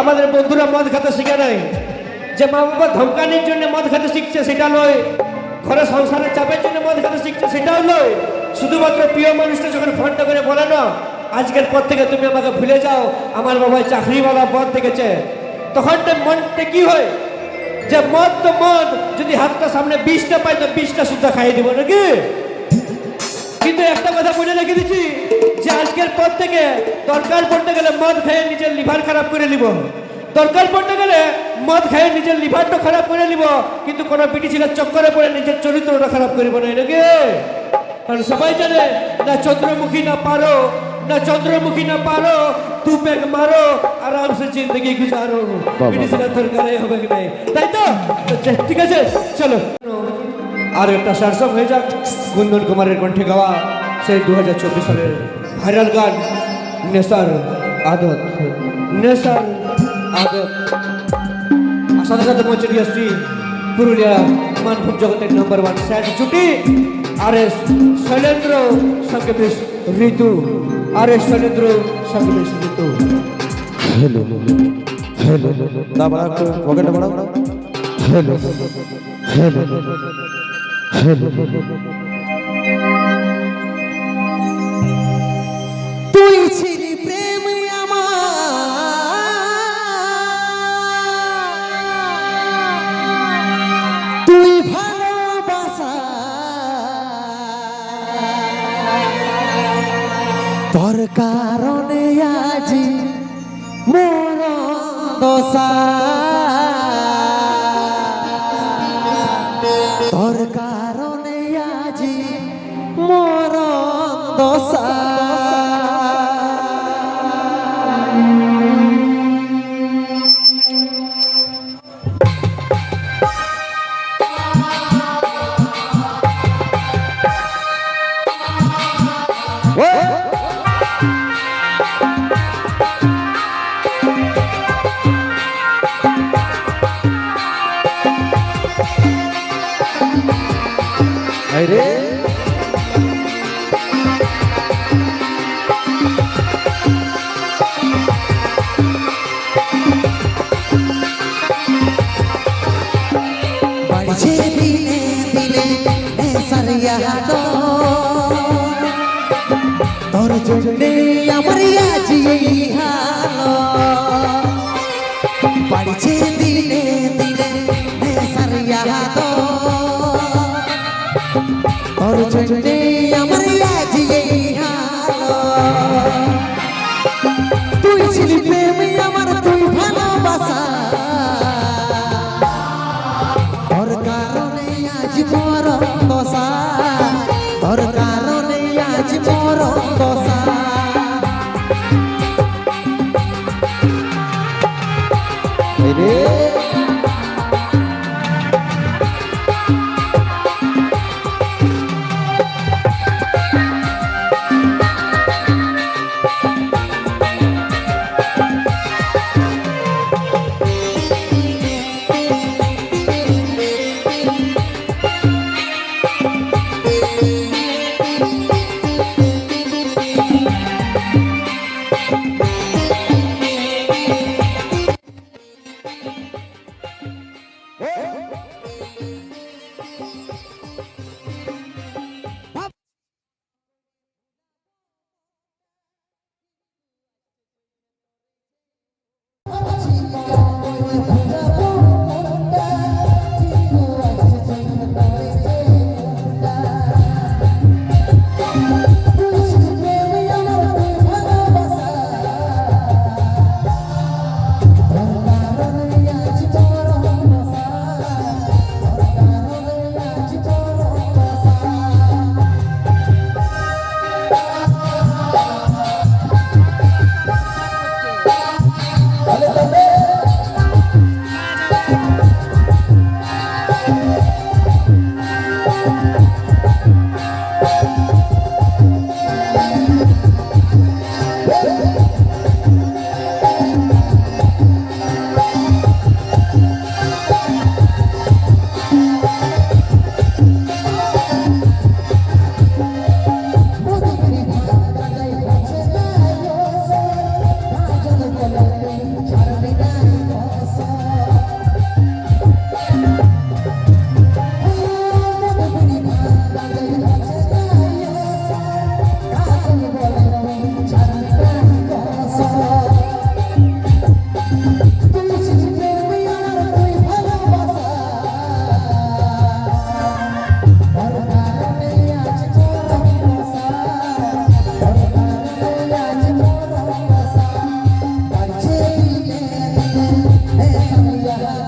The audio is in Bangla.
আমাদের বন্ধুরা মদ খেতে শিখে নেয় যে মা বাবা ধমকানির জন্য মদ খেতে শিখছে সেটা নয়, ঘরে সংসারের চাপের জন্য মদ খেতে শিখছে সেটাও নয়। শুধুমাত্র প্রিয় মানুষটা যখন ফোনটা করে বলে না, আজকের পর থেকে তুমি আমাকে ভুলে যাও, আমার বাবা চাকরিওয়ালা পদ দেখেছে। তখন মনটা কি হয়? যে মদ তো মদ, যদি হাতটা সামনে বিষটা পাই তো বিষটা সুদ্ধা খাইয়ে দিব নাকি? কিন্তু একটা কথা বলে রেখে দিচ্ছি যে আজকের পর থেকে দরকার পড়তে গেলে মদ খেয়ে নিজের লিভার খারাপ করে নিব। দরকার পড়তে গেলে মদ খেয়ে নিজের লিভারটা খারাপ করে নিব কিন্তু কোনো পিটি ছেলের চক্করে পড়ে নিজের চরিত্রটা খারাপ করিব না নাকি? কারণ সবাই জানে না চন্দ্রমুখী না পারো না চন্দ্রমুখী না পারো তু পেগ মারো আরাম সে জিন্দগি গুজারো। পিটি দরকার হবে কি নাই? তাই তো? ঠিক আছে চলো। আর একটা সারসম হয়ে যাক। কুন্দন কুমারের কণ্ঠে গাওয়া সেই দু হাজার চব্বিশ সালের ভাইরাল গান নেশার আদত নেশার আদত সাথে সাথে পৌঁছে দিয়ে আসছি পুরুলিয়া মানভূম জগতের নম্বর ওয়ান স্যাট জুটি আর এস শৈলেন্দ্র সঙ্গে বেশ ঋতু। আর এস শৈলেন্দ্র সঙ্গে বেশ ঋতু। হ্যালো হ্যালো না বাড়া একটু পকেটে বাড়াও। হ্যালো হ্যালো হ্যালো হ্যালো তোর কারণে আজি মোর দশা। তোর কারণে আজি মোর দশা। দিনে নেশার তোর জন্যে জন্যে আমার আজি এই হালো তুই ছিলি প্রেম আমার তুই ভালোবাসা। তোর কারণে আজ মোর দশা। তোর কারণে আজ মোর দশা। अरे Yeah.